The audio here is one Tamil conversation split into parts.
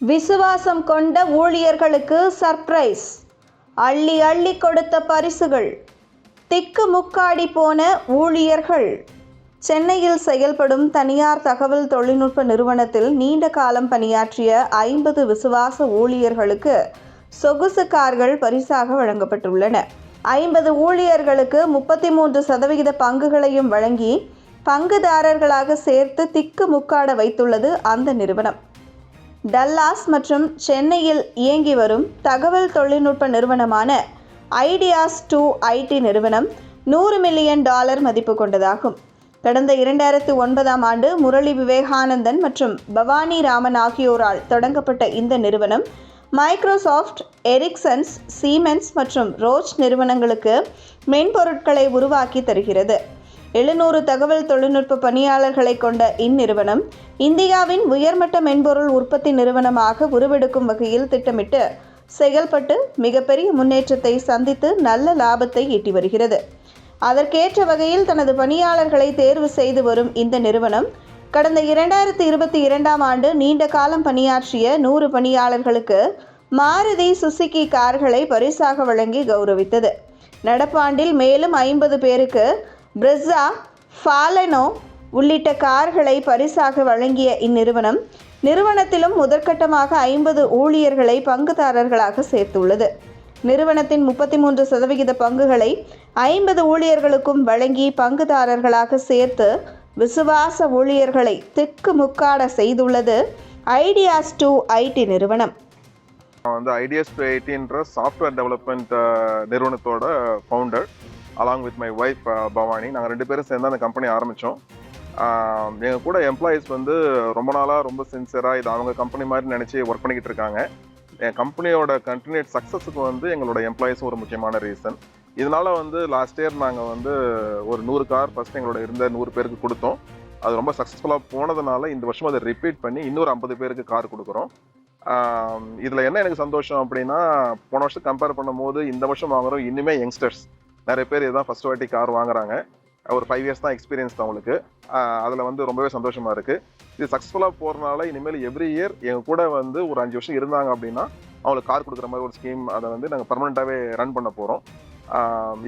விசுவாசம் கொண்ட ஊழியர்களுக்கு சர்ப்ரைஸ் அள்ளி அள்ளி கொடுத்த பரிசுகள். திக்கு முக்காடி போன ஊழியர்கள். சென்னையில் செயல்படும் தனியார் தகவல் தொழில்நுட்ப நிறுவனத்தில் நீண்ட காலம் பணியாற்றிய ஐம்பது விசுவாச ஊழியர்களுக்கு சொகுசு கார்கள் பரிசாக வழங்கப்பட்டுள்ளன. ஐம்பது ஊழியர்களுக்கு முப்பத்தி மூன்று சதவிகித பங்குகளையும் வழங்கி பங்குதாரர்களாக சேர்த்து திக்கு முக்காட வைத்துள்ளது அந்த நிறுவனம். டல்லாஸ் மற்றும் சென்னையில் இயங்கி வரும் தகவல் தொழில்நுட்ப நிறுவனமான ஐடியாஸ் டூ ஐடி நிறுவனம் நூறு மில்லியன் டாலர் மதிப்பு கொண்டதாகும். கடந்த இரண்டாயிரத்து ஒன்பதாம் ஆண்டு முரளி விவேகானந்தன் மற்றும் பவானி ராமன் ஆகியோரால் தொடங்கப்பட்ட இந்த நிறுவனம் மைக்ரோசாஃப்ட் எரிக்சன்ஸ் சீமென்ஸ் மற்றும் ரோச் நிறுவனங்களுக்கு மென்பொருட்களை உருவாக்கி தருகிறது. எழுநூறு தகவல் தொழில்நுட்ப பணியாளர்களை கொண்ட இந்நிறுவனம் இந்தியாவின் உயர்மட்ட மென்பொருள் உற்பத்தி நிறுவனமாக உருவெடுக்கும் வகையில் திட்டமிட்டு செயல்பட்டு மிகப்பெரிய முன்னேற்றத்தை சந்தித்து நல்ல லாபத்தை ஈட்டி வருகிறது. அதற்கேற்ற வகையில் தனது பணியாளர்களை தேர்வு செய்து வரும் இந்த நிறுவனம் கடந்த இரண்டாயிரத்தி இருபத்தி இரண்டாம் ஆண்டு நீண்ட காலம் பணியாற்றிய நூறு பணியாளர்களுக்கு மாருதி சுசுகி கார்களை பரிசாக வழங்கி கௌரவித்தது. நடப்பாண்டில் மேலும் ஐம்பது பேருக்கு பிரெஸ்ஸா ஃபாலனோ உள்ளிட்ட கார்களை பரிசாக வழங்கிய இந்நிறுவனம் நிறுவனத்திலும் முதற்கட்டமாக ஐம்பது ஊழியர்களை பங்குதாரர்களாக சேர்த்துள்ளது. நிறுவனத்தின் முப்பத்தி மூன்று சதவிகித பங்குகளை ஐம்பது ஊழியர்களுக்கும் வழங்கி பங்குதாரர்களாக சேர்த்து விசுவாச ஊழியர்களை திக்கு முக்காட செய்துள்ளது ஐடியாஸ் டூ ஐடி நிறுவனம். வந்து ஐடியாஸ் டூ ஐடின்ற சாஃப்ட்வேர் டெவலப்மெண்ட் நிறுவனத்தோட founder along with my wife Bhavani. நாங்கள் ரெண்டு பேரும் சேர்ந்து அந்த கம்பெனி ஆரம்பித்தோம் எங்கள் கூட எம்ப்ளாயீஸ் வந்து ரொம்ப நாளாக ரொம்ப சின்சியராக இது அவங்க கம்பெனி மாதிரி நினச்சி ஒர்க் பண்ணிக்கிட்டு இருக்காங்க. என் கம்பெனியோட கண்டினியூட் சக்ஸஸுக்கு வந்து எங்களோட எம்ப்ளாயீஸும் ஒரு முக்கியமான ரீசன் இதனால் வந்து லாஸ்ட் இயர் நாங்கள் வந்து ஒரு நூறு கார் ஃபர்ஸ்ட் எங்களோட இருந்த நூறு பேருக்கு கொடுத்தோம். அது ரொம்ப சக்ஸஸ்ஃபுல்லாக போனதுனால இந்த வருஷம் அதை ரிப்பீட் பண்ணி இன்னொரு ஐம்பது பேருக்கு கார் கொடுக்குறோம். இதில் என்ன எனக்கு சந்தோஷம் அப்படின்னா போன வருஷம் கம்பேர் பண்ணும்போது இந்த வருஷம் வாங்குறோம் இன்னுமே யங்ஸ்டர்ஸ் நிறைய பேர் இதுதான் ஃபஸ்ட் வாட்டி கார் வாங்குறாங்க. ஒரு ஃபைவ் இயர்ஸ் தான் எக்ஸ்பீரியன்ஸ் தான் அவங்களுக்கு அதில் வந்து ரொம்பவே சந்தோஷமாக இருக்குது இது சக்ஸஸ்ஃபுல்லாக போகிறனால இனிமேல் எவ்ரி இயர் எங்கள் கூட வந்து ஒரு அஞ்சு வருஷம் இருந்தாங்க அப்படின்னா அவங்களுக்கு கார் கொடுக்குற மாதிரி ஒரு ஸ்கீம் அதை வந்து நாங்கள் பர்மனெண்ட்டாகவே ரன் பண்ண போகிறோம்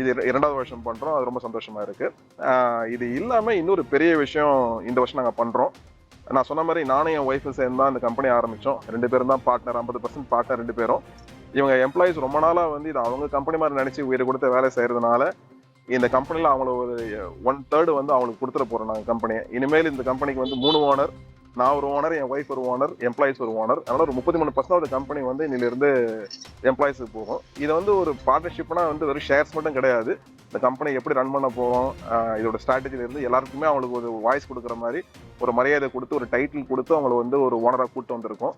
இது இரண்டாவது வருஷம் பண்ணுறோம் அது ரொம்ப சந்தோஷமாக இருக்குது இது இல்லாமல் இன்னொரு பெரிய விஷயம் இந்த வருஷம் நாங்கள் பண்ணுறோம் நான் சொன்ன மாதிரி நானும் என் ஒய்ஃபும் சேர்ந்து தான் இந்த கம்பெனி ஆரம்பித்தோம் ரெண்டு பேரும் தான் பார்ட்னர் ஐம்பது பர்சன்ட் பார்ட்னர் ரெண்டு பேரும். இவங்க எம்ப்ளாயிஸ் ரொம்ப நாளாக வந்து இது அவங்க கம்பெனி மாதிரி நினச்சி உயிரை கொடுத்து வேலை செய்கிறதுனால இந்த கம்பெனியில் அவங்கள ஒரு ஒன் தேர்டு வந்து அவங்களுக்கு கொடுத்துட போகிறோம் நாங்கள் கம்பெனியை இனிமேல் இந்த கம்பெனிக்கு வந்து மூணு ஓனர் நான் ஒரு ஓனர் என் ஒய்ஃப் ஒரு ஓனர் எம்ப்ளாயிஸ் ஒரு ஓனர் அதனால ஒரு முப்பத்தி மூணு பர்சன்ட் கம்பெனி வந்து இன்னிலிருந்து எம்ப்ளாயிஸுக்கு போகும். இது வந்து ஒரு பார்ட்னர்ஷிப்னா வந்து வெறும் ஷேர்ஸ் மட்டும் கிடையாது. இந்த கம்பெனி எப்படி ரன் பண்ண போகிறோம் இதோட ஸ்ட்ராட்டஜிலேருந்து எல்லாருக்குமே அவங்களுக்கு ஒரு வாய்ஸ் கொடுக்குற மாதிரி ஒரு மரியாதை கொடுத்து ஒரு டைட்டில் கொடுத்து அவங்கள வந்து ஒரு ஓனராக கூப்பிட்டு வந்திருக்கோம்.